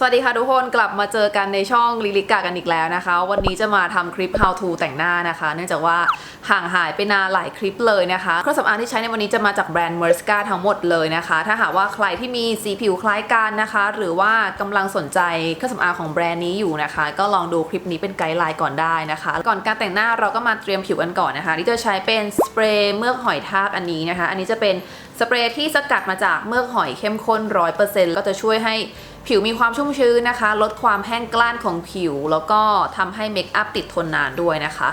สวัสดีค่ะทุกคนกลับมาเจอกันในช่องลิลิกากันอีกแล้วนะคะ วันนี้จะมาทำคลิป how to แต่งหน้านะคะ เนื่องจากว่าห่างหายไปนานหลายคลิปเลยนะคะเครื่องสำอางที่ใช้ในวันนี้จะมาจากแบรนด์ m e r s c a ทั้งหมดเลยนะคะ ถ้าหากว่าใครที่มีสีผิวคล้ายกันนะคะ หรือว่ากำลังสนใจเครื่องสำอางของแบรนด์นี้อยู่นะคะ ก็ลองดูคลิปนี้เป็นไกด์ไลน์ก่อนได้นะคะ ก่อนการแต่งหน้าเราก็มาเตรียมผิวกันก่อนนะคะที่จะใช้เป็นสเปรย์เมือกหอยทากอันนี้นะคะ อันนี้จะเป็นสเปรย์ที่สกัดมาจากเมือกหอยเข้มข้น 100%ก็จะช่วยให้ผิวมีความชุ่มชื้นนะคะ ลดความแห้งกล้านของผิว แล้วก็ทำให้เมคอัพติดทนนานด้วยนะคะ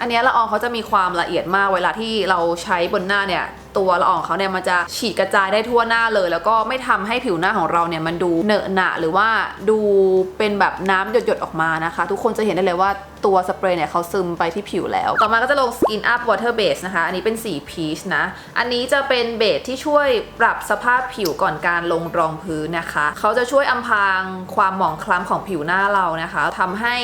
อันนี้ละอองเขาจะมีความละเอียดมากเวลาที่เราใช้บนหน้าเนี่ย ตัวละอองเขาเนี่ยมันจะฉีดกระจายได้ทั่วหน้าเลย แล้วก็ไม่ทำให้ผิวหน้าของเราเนี่ยมันดูเหนอะหนะหรือว่าดูเป็นแบบน้ำหยดๆออกมานะคะ ทุกคนจะเห็นได้เลยว่า ตัวสเปรย์เนี่ยเขาซึมไปที่ผิวแล้ว ต่อมาก็จะลง Skin Up Water Base นะคะ อันนี้เป็นสี Peach นะ อันนี้จะเป็นเบสที่ช่วยปรับสภาพผิวก่อนการลงรองพื้นนะคะ เขาจะช่วยอำพรางความหมองคล้ำของผิวหน้าเรานะคะทำให้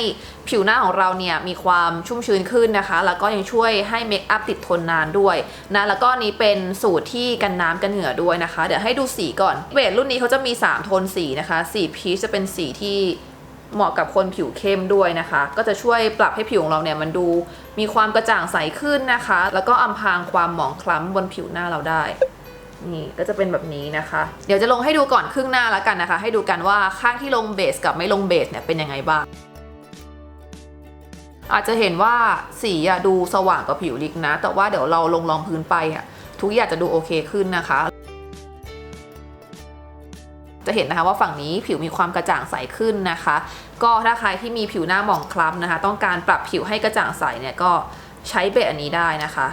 ผิวหน้าของเราเนี่ยมีความชุ่มชื้นขึ้นนะคะ แล้วก็ยังช่วยให้เมคอัพติดทนนานด้วยนะแล้วก็นนี้เป็นสูตรที่กันน้ำกันเหงื่อด้วยนะคะ เดี๋ยวให้ดูสีก่อนเบสรุ่นนี้เขาจะมี 3 โทนสีนะคะ สีพีชจะเป็นสีที่ เหมาะกับคนผิวเข้มด้วยนะคะ ก็จะช่วยปรับให้ผิวของเราเนี่ยมันดูมีความกระจ่างใสขึ้นนะคะ แล้วก็อำพรางความหมองคล้ำบนผิวหน้าเราได้นี่ก็จะเป็นแบบนี้นะคะ เดี๋ยวจะลงให้ดูก่อนครึ่งหน้าแล้วกันนะคะ ให้ดูกันว่าข้างที่ลงเบสกับไม่ลงเบสเนี่ยเป็นยังไงบ้าง อาจจะเห็นว่าสีอะดูสว่างกว่าผิวลิกนะ แต่ว่าเดี๋ยวเราลงรองพื้นไปอะทุกอย่างจะดูโอเคขึ้นนะคะ จะเห็นนะคะว่าฝั่งนี้ผิวมีความกระจ่างใสขึ้นนะคะ ก็ถ้าใครที่มีผิวหน้าหมองคล้ำนะคะ ต้องการปรับผิวให้กระจ่างใสเนี่ยก็ใช้เบสอันนี้ได้นะคะ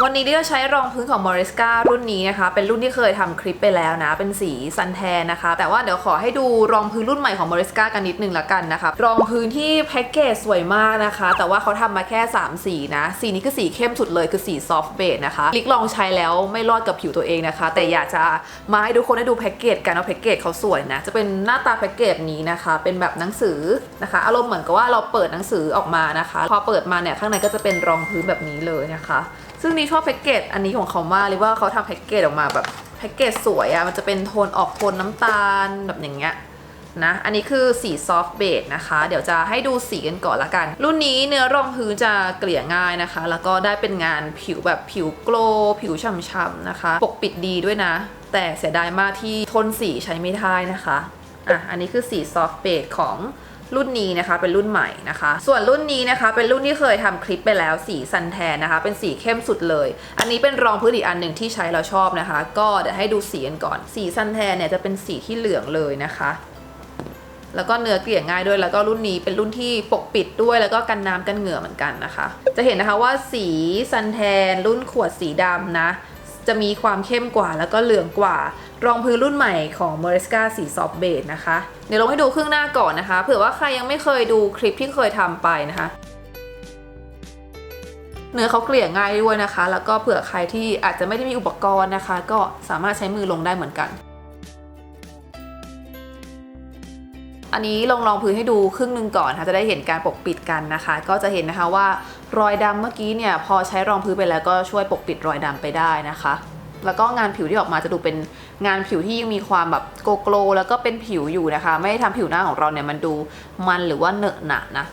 วันนี้เลือกใช้รองพื้นของ Moriska รุ่นนี้นะคะ เป็นรุ่นที่เคยทำคลิปไปแล้วนะ เป็นสีซันแทนนะคะ แต่ว่าเดี๋ยวขอให้ดูรองพื้นรุ่นใหม่ของ Moriska กันนิดนึงละกันนะคะ รองพื้นที่แพ็กเกจสวยมากนะคะ แต่ว่าเขาทำมาแค่ 3 สีนะ สีนี้คือสีเข้มสุดเลยคือสีซอฟต์เบจนะคะ ลิกลองใช้แล้วไม่รอดกับผิวตัวเองนะคะ แต่อยากจะมาให้ทุกคนได้ดูแพ็กเกจกันว่าแพ็กเกจเขาสวยนะ จะเป็นหน้าตาแพ็กเกจนี้นะคะ เป็นแบบหนังสือนะคะ อารมณ์เหมือนกับว่าเราเปิดหนังสือออกมานะคะ พอเปิดมาเนี่ยข้างในก็จะเป็นรองพื้นแบบนี้เลยนะคะ ซึ่งนี่ชอบแพ็กเกจอันนี้ของเขามากเลยว่าเขาทำแพ็กเกจออกมาแบบแพ็กเกจสวยอะ่ะมันจะเป็นโทนออกโทนน้ำตาลแบบอย่างเงี้ยนะ อันนี้คือสีซอฟต์เบจนะคะ เดี๋ยวจะให้ดูสีกันก่อนละกัน รุ่นนี้เนื้อรองพื้นจะเกลี่ยง่ายนะคะ แล้วก็ได้เป็นงานผิวแบบผิวโกลผิวฉ่ำๆนะคะ ปกปิดดีด้วยนะ แต่เสียดายมากที่ทนสีใช้ไม่ได้นะคะ อะ อันนี้คือสีซอฟต์เบจของ รุ่นนี้นะคะเป็นรุ่นใหม่นะคะ ส่วนรุ่นนี้นะคะเป็นรุ่นที่เคยทำคลิปไปแล้วสีซันแทนนะคะ เป็นสีเข้มสุดเลย อันนี้เป็นรองพื้นอีกอันหนึ่งที่ใช้แล้วชอบนะคะ ก็เดี๋ยวให้ดูสีกันก่อน สีซันแทนเนี่ยจะเป็นสีที่เหลืองเลยนะคะแล้วก็เนื้อเกลี่ยง่ายด้วยแล้วก็รุ่นนี้เป็นรุ่นที่ปกปิดด้วยแล้วก็กันน้ำกันเหงื่อเหมือนกันนะคะ จะเห็นนะคะว่าสีซันแทนรุ่นขวดสีดำนะ จะมีความเข้มกว่าแล้วก็เหลืองกว่า รองพื้นรุ่นใหม่ของ m o r i s c a สีซอฟเบจนะคะ เดี๋ยวลงให้ดูครึ่งหน้าก่อนนะคะเผื่อว่าใครยังไม่เคยดูคลิปที่เคยทำไปนะคะเนื้อเขาเกลี่ยง่ายด้วยนะคะ แล้วก็เผื่อใครที่อาจจะไม่ได้มีอุปกรณ์นะคะ ก็สามารถใช้มือลงได้เหมือนกัน อันนี้ลงรองพื้นให้ดูครึ่งหนึ่งก่อนค่ะจะได้เห็นการปกปิดกันนะคะ ก็จะเห็นนะคะว่า รอยดำเมื่อกี้เนี่ยพอใช้รองพื้นไปแล้วก็ช่วยปกปิดรอยดำไปได้นะคะ แล้วก็งานผิวที่ออกมาจะดูเป็นงานผิวที่ยังมีความแบบโกโกลแล้วก็เป็นผิวอยู่นะคะ ไม่ได้ทำผิวหน้าของเราเนี่ยมันดูมันหรือว่าเหนอะหนะนะ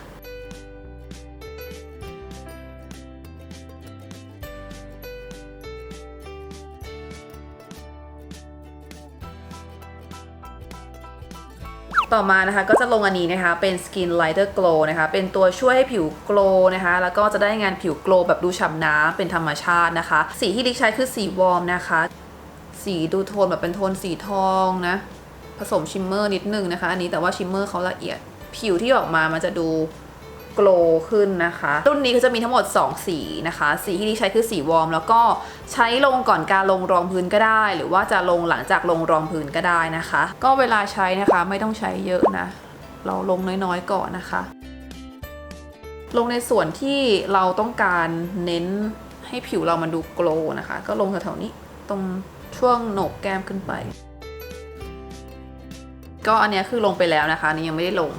ต่อมานะคะก็จะลงอันนี้นะคะเป็น Skin Lighter Glow นะคะเป็นตัวช่วยให้ผิวโกลนะคะแล้วก็จะได้งานผิวโกลแบบดูฉ่ำน้ำเป็นธรรมชาตินะคะ สีที่ดิกใช้คือสีวอร์มนะคะ สีดูโทนแบบเป็นโทนสีทองนะผสมชิมเมอร์นิดนึงนะคะอันนี้แต่ว่าชิมเมอร์เขาละเอียด ผิวที่ออกมามันจะดู โกลขึ้นนะคะ รุ่นนี้ก็จะมีทั้งหมด 2 สีนะคะ สีที่ดิใช้คือสีวอร์ม แล้วก็ใช้ลงก่อนการลงรองพื้นก็ได้ หรือว่าจะลงหลังจากลงรองพื้นก็ได้นะคะ ก็เวลาใช้นะคะไม่ต้องใช้เยอะนะ เราลงน้อยๆก่อนนะคะ ลงในส่วนที่เราต้องการเน้นให้ผิวเรามันดูโกลนะคะ ก็ลงแถวๆนี้ตรงช่วงโหนกแก้มขึ้นไป ก็อันเนี้ยคือลงไปแล้วนะคะนนี้ยังไม่ได้ลง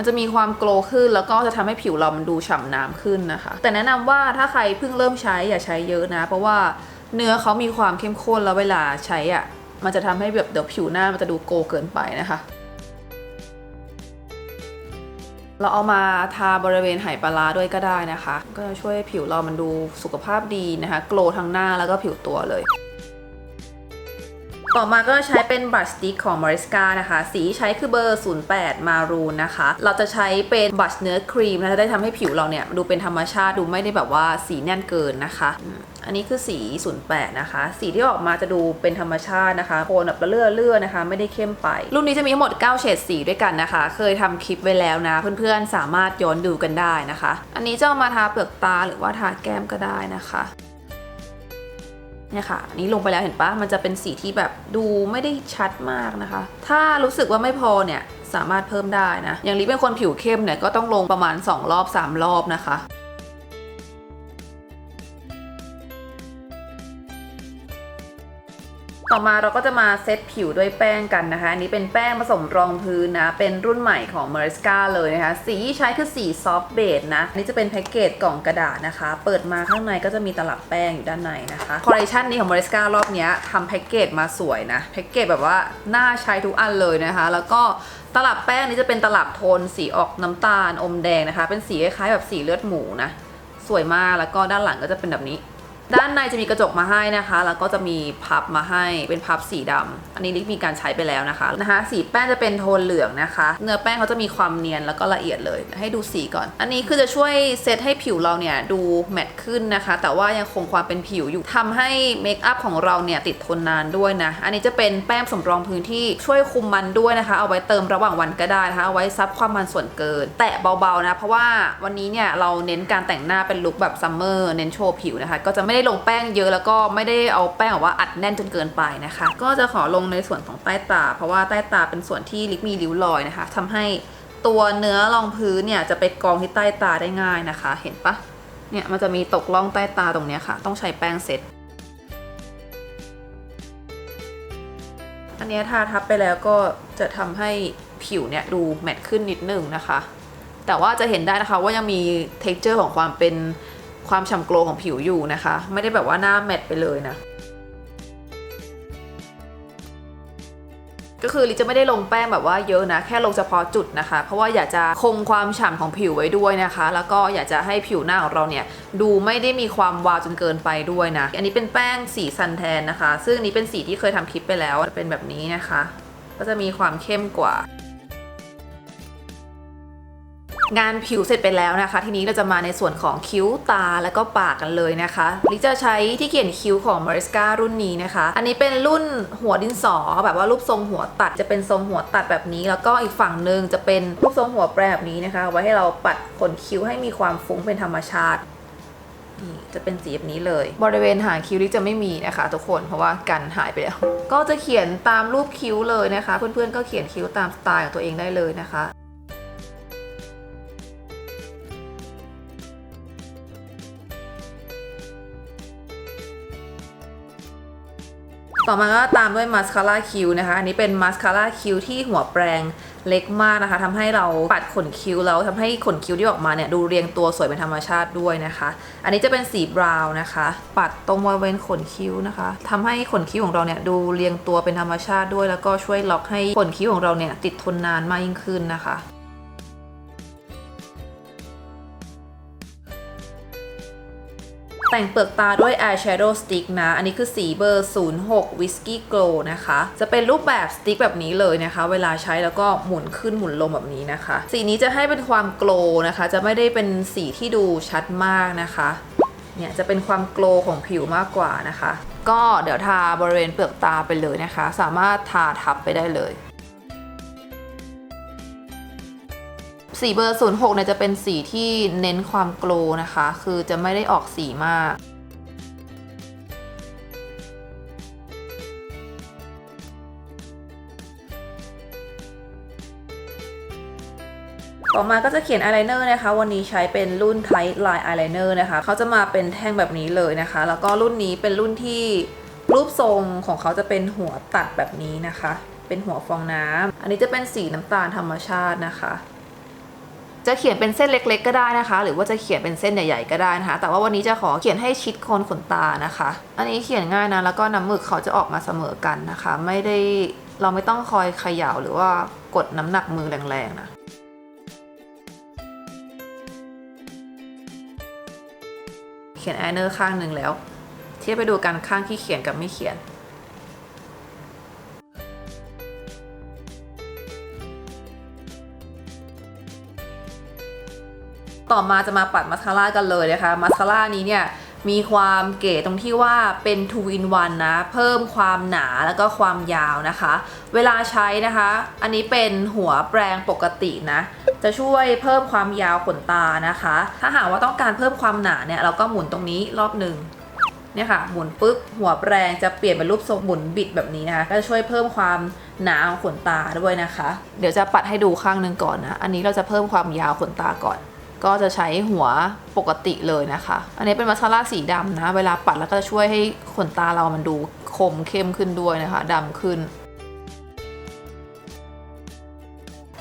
มันจะมีความโกลว์ขึ้น แล้วก็จะทำให้ผิวเรามันดูฉ่ำน้ำขึ้นนะคะ แต่แนะนำว่าถ้าใครเพิ่งเริ่มใช้อย่าใช้เยอะนะ เพราะว่าเนื้อเขามีความเข้มข้นแล้วเวลาใช้อะ่ะมันจะทำให้แบบเดี๋ยวผิวหน้ามันจะดูโกล์เกินไปนะคะเราเอามาทาบริเวณไหปลาร้าด้วยก็ได้นะคะ ก็จะช่วยผิวเรามันดูสุขภาพดีนะคะ โกล์ทั้งหน้าแล้วก็ผิวตัวเลย ต่อมาก็ใช้เป็นบัตสติกของ Mariska นะคะ สีใช้คือเบอร์ 08 มารูนนะคะ เราจะใช้เป็นบัตเนื้อครีมนะจะได้ทำให้ผิวเราเนี่ย ดูเป็นธรรมชาติดูไม่ได้แบบว่าสีแน่นเกินนะคะ อันนี้คือสี 08 นะคะ สีที่ออกมาจะดูเป็นธรรมชาตินะคะโทนแบบเลื่อเลื่อๆนะคะ ไม่ได้เข้มไป รุ่นนี้จะมีทั้งหมด 9 เฉดสีด้วยกันนะคะ เคยทำคลิปไว้แล้วนะ เพื่อนๆสามารถย้อนดูกันได้นะคะ อันนี้จะเอามาทาเปลือกตาหรือว่าทาแก้มก็ได้นะคะ เนี่ยค่ะอันนี้ลงไปแล้วเห็นปะมันจะเป็นสีที่แบบดูไม่ได้ชัดมากนะคะ ถ้ารู้สึกว่าไม่พอเนี่ยสามารถเพิ่มได้นะ อย่างลิเป็นคนผิวเข้มเนี่ยก็ต้องลงประมาณ 2 รอบ 3 รอบนะคะ ต่อมาเราก็จะมาเซตผิวด้วยแป้งกันนะคะ อันนี้เป็นแป้งผสมรองพื้นนะ เป็นรุ่นใหม่ของ Mariska เลยนะคะ สีที่ใช้คือสีซอฟต์เบจนะ อันนี้จะเป็นแพ็กเกจกล่องกระดาษนะคะ เปิดมาข้างในก็จะมีตลับแป้งอยู่ด้านในนะคะ คอลเลคชันนี้ของ Mariska รอบนี้ทำแพ็กเกจมาสวยนะ แพ็กเกจแบบว่าน่าใช้ทุกอันเลยนะคะ แล้วก็ตลับแป้งนี้จะเป็นตลับโทนสีออกน้ำตาลอมแดงนะคะ เป็นสีคล้ายๆแบบสีเลือดหมูนะ สวยมาก แล้วก็ด้านหลังก็จะเป็นแบบนี้ ด้านในจะมีกระจกมาให้นะคะ แล้วก็จะมีพับมาให้เป็นพับสีดำอันนี้ลิกมีการใช้ไปแล้วนะคะนะคะ สีแป้งจะเป็นโทนเหลืองนะคะ เนื้อแป้งเขาจะมีความเนียนแล้วก็ละเอียดเลย ให้ดูสีก่อน อันนี้คือจะช่วยเซตให้ผิวเราเนี่ยดูแมตต์ขึ้นนะคะ แต่ว่ายังคงความเป็นผิวอยู่ทำให้เมคอัพของเราเนี่ยติดทนนานด้วยนะ อันนี้จะเป็นแป้งสำรองพื้นที่ช่วยคุมมันด้วยนะคะ เอาไว้เติมระหว่างวันก็ได้นะคะ เอาไว้ซับความมันส่วนเกิน แตะเบาๆนะ เพราะว่าวันนี้เนี่ยเราเน้นการแต่งหน้าเป็นลุคแบบซัมเมอร์ เน้นโชว์ผิวนะคะ ก็จะไม่ได้ลงแป้งเยอะแล้วก็ไม่ได้เอาแป้งแบบว่าอัดแน่นจนเกินไปนะคะ ก็จะขอลงในส่วนของใต้ตา เพราะว่าใต้ตาเป็นส่วนที่ลิปมีริ้วรอยนะคะทำให้ตัวเนื้อรองพื้นเนี่ยจะไปกองที่ใต้ตาได้ง่ายนะคะ เห็นปะเนี่ยมันจะมีตกล่องใต้ตาตรงนี้ค่ะ ต้องใช้แป้งเซ็ตอันนี้ทาทับไปแล้วก็จะทำให้ผิวเนี่ยดูแมตต์ขึ้นนิดนึงนะคะ แต่ว่าจะเห็นได้นะคะว่ายังมี t e x t อร์ของความเป็น ความฉ่ำโกลของผิวอยู่นะคะ ไม่ได้แบบว่าหน้าแมตไปเลยนะ ก็คือลิจะไม่ได้ลงแป้งแบบว่าเยอะนะ แค่ลงเฉพาะจุดนะคะ เพราะว่าอยากจะคงความฉ่ำของผิวไว้ด้วยนะคะ แล้วก็อยากจะให้ผิวหน้าของเราเนี่ยดูไม่ได้มีความวาวจนเกินไปด้วยนะ อันนี้เป็นแป้งสีซันแทนนะคะ ซึ่งอันนี้เป็นสีที่เคยทำคลิปไปแล้วเป็นแบบนี้นะคะ ก็จะมีความเข้มกว่า งานผิวเสร็จไปแล้วนะคะ ทีนี้เราจะมาในส่วนของคิ้วตาแล้วก็ปากกันเลยนะคะลิจะใช้ที่เขียนคิ้วของ Mariska รุ่นนี้นะคะ อันนี้เป็นรุ่นหัวดินสอแบบว่ารูปทรงหัวตัดจะเป็นทรงหัวตัดแบบนี้ แล้วก็อีกฝั่งหนึ่งจะเป็นรูปทรงหัวแปรแบบนี้นะคะ ไว้ให้เราปัดขนคิ้วให้มีความฟุ้งเป็นธรรมชาตินี่จะเป็นสีแบบนี้เลย บริเวณหางคิ้วลิจะไม่มีนะคะ ทุกคนเพราะว่ากันหายไปแล้ว ก็จะเขียนตามรูปคิ้วเลยนะคะ เพื่อนๆก็เขียนคิ้วตามสไตล์ของตัวเองได้เลยนะคะ ต่อมาก็ตามด้วยมาสคาร่าคิ้วนะคะ อันนี้เป็นมาสคาร่าคิ้วที่หัวแปรงเล็กมากนะคะทำให้เราปัดขนคิ้วแล้วทำให้ขนคิ้วที่ออกมาเนี่ยดูเรียงตัวสวยเป็นธรรมชาติด้วยนะคะ อันนี้จะเป็นสีบราวน์นะคะ ปัดตรงบริเวณขนคิ้วนะคะทำให้ขนคิ้วของเราเนี่ยดูเรียงตัวเป็นธรรมชาติด้วย แล้วก็ช่วยล็อกให้ขนคิ้วของเราเนี่ยติดทนนานมากยิ่งขึ้นนะคะ แต่งเปลือกตาด้วย eyeshadow stick นะ อันนี้คือสีเบอร์ 06 Whiskey Glow นะคะ จะเป็นรูปแบบสติ๊กแบบนี้เลยนะคะ เวลาใช้แล้วก็หมุนขึ้นหมุนลงแบบนี้นะคะ สีนี้จะให้เป็นความโกลนะคะ จะไม่ได้เป็นสีที่ดูชัดมากนะคะเนี่ยจะเป็นความโกลของผิวมากกว่านะคะ ก็เดี๋ยวทาบริเวณเปลือกตาไปเลยนะคะ สามารถทาทับไปได้เลย สีเบอร์ 06เนี่ยจะเป็นสีที่เน้นความโกลว์นะคะ คือจะไม่ได้ออกสีมาก ต่อมาก็จะเขียนอายไลเนอร์นะคะ วันนี้ใช้เป็นรุ่น Tight Line Eyeliner นะคะ เขาจะมาเป็นแท่งแบบนี้เลยนะคะ แล้วก็รุ่นนี้เป็นรุ่นที่รูปทรงของเขาจะเป็นหัวตัดแบบนี้นะคะ เป็นหัวฟองน้ำ อันนี้จะเป็นสีน้ำตาลธรรมชาตินะคะ จะเขียนเป็นเส้นเล็ก ๆ ก็ได้นะคะ หรือว่าจะเขียนเป็นเส้นใหญ่ๆก็ได้นะคะ แต่ว่าวันนี้จะขอเขียนให้ชิดโคนขนตานะคะ อันนี้เขียนง่ายนะแล้วก็น้ำหมึกเขาจะออกมาเสมอกันนะคะ ไม่ได้เราไม่ต้องคอยเขย่าหรือว่ากดน้ำหนักมือแรงๆนะเขียนไอเนอร์ข้างหนึ่งแล้ว เทียบไปดูกันข้างที่เขียนกับไม่เขียน ต่อมาจะมาปัดมัสคาร่ากันเลยนะคะมัสคาร่านี้เนี่ยมีความเก๋ตรงที่ว่าเป็น2 in 1นะ เพิ่มความหนาแล้วก็ความยาวนะคะ เวลาใช้นะคะ อันนี้เป็นหัวแปรงปกตินะ จะช่วยเพิ่มความยาวขนตานะคะ ถ้าหากว่าต้องการเพิ่มความหนาเนี่ย เราก็หมุนตรงนี้รอบหนึ่งเนี่ยค่ะ หมุนปุ๊บ หัวแปรงจะเปลี่ยนเป็นรูปทรงหมุนบิดแบบนี้นะคะ ก็จะช่วยเพิ่มความหนาของขนตาด้วยนะคะ เดี๋ยวจะปัดให้ดูข้างหนึ่งก่อนนะ อันนี้เราจะเพิ่มความยาวขนตาก่อน ก็จะใช้หัวปกติเลยนะคะ อันนี้เป็นมาสคาร่าสีดำนะ เวลาปัดแล้วก็จะช่วยให้ขนตาเรามันดูคมเข้มขึ้นด้วยนะคะดำขึ้น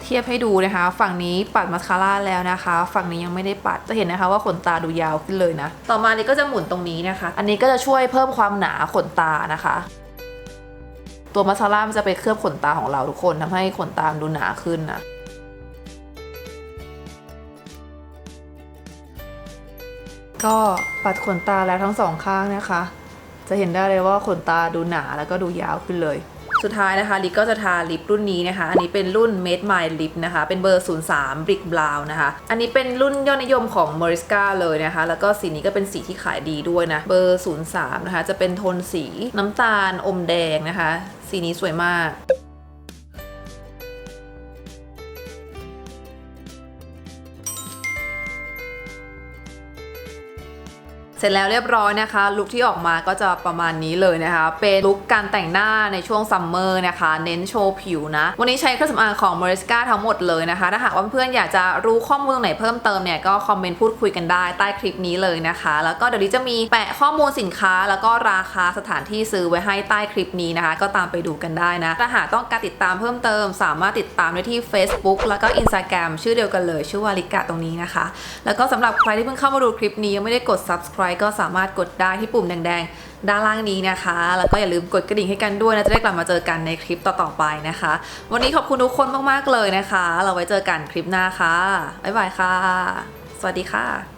เทียบให้ดูนะคะ ฝั่งนี้ปัดมาสคาร่าแล้วนะคะ ฝั่งนี้ยังไม่ได้ปัดจะเห็นนะคะว่าขนตาดูยาวขึ้นเลยนะ ต่อมานี้ก็จะหมุนตรงนี้นะคะ อันนี้ก็จะช่วยเพิ่มความหนาขนตานะคะ ตัวมาสคาร่ามันจะไปเคลือบขนตาของเราทุกคนทำให้ขนตาดูหนาขึ้นนะ ก็ปัดขนตาแล้วทั้งสองข้างนะคะ จะเห็นได้เลยว่าขนตาดูหนาแล้วก็ดูยาวขึ้นเลย สุดท้ายนะคะลิปก็จะทาลิปรุ่นนี้นะคะ อันนี้เป็นรุ่น Made My Lip นะคะ เป็นเบอร์ 03 Brick Brown นะคะ อันนี้เป็นรุ่นยอดนิยมของ Moriska เลยนะคะ แล้วก็สีนี้ก็เป็นสีที่ขายดีด้วยนะ เบอร์ 03 นะคะ จะเป็นโทนสีน้ำตาลอมแดงนะคะ สีนี้สวยมาก เสร็จแล้วเรียบร้อยนะคะลุคที่ออกมาก็จะประมาณนี้เลยนะคะ เป็นลุคการแต่งหน้าในช่วงซัมเมอร์นะคะ เน้นโชว์ผิวนะ วันนี้ใช้เครื่องสำอางของ Mariska ทั้งหมดเลยนะคะ ถ้าหากว่าเพื่อนๆอยากจะรู้ข้อมูลไหนเพิ่มเติมเนี่ย ก็คอมเมนต์พูดคุยกันได้ใต้คลิปนี้เลยนะคะ แล้วก็เดี๋ยวนี้จะมีแปะข้อมูลสินค้า แล้วก็ราคาสถานที่ซื้อไว้ให้ใต้คลิปนี้นะคะ ก็ตามไปดูกันได้นะถ้าหากต้องการติดตามเพิ่มเติม สามารถติดตามได้ที่ Facebook แล้วก็ Instagram ชื่อเดียวกันเลย ชื่อวาริกะตรงนี้นะคะ แล้วก็สำหรับใครที่เพิ่งเข้ามาดูคลิปนี้ยังไม่ได้กด subscribe ก็สามารถกดได้ที่ปุ่มแดงๆ ด้านล่างนี้นะคะ แล้วก็อย่าลืมกดกระดิ่งให้กันด้วยนะจะได้กลับมาเจอกันในคลิปต่อๆไปนะคะ วันนี้ขอบคุณทุกคนมากๆเลยนะคะ เราไว้เจอกันคลิปหน้าค่ะบ๊ายบายค่ะ สวัสดีค่ะ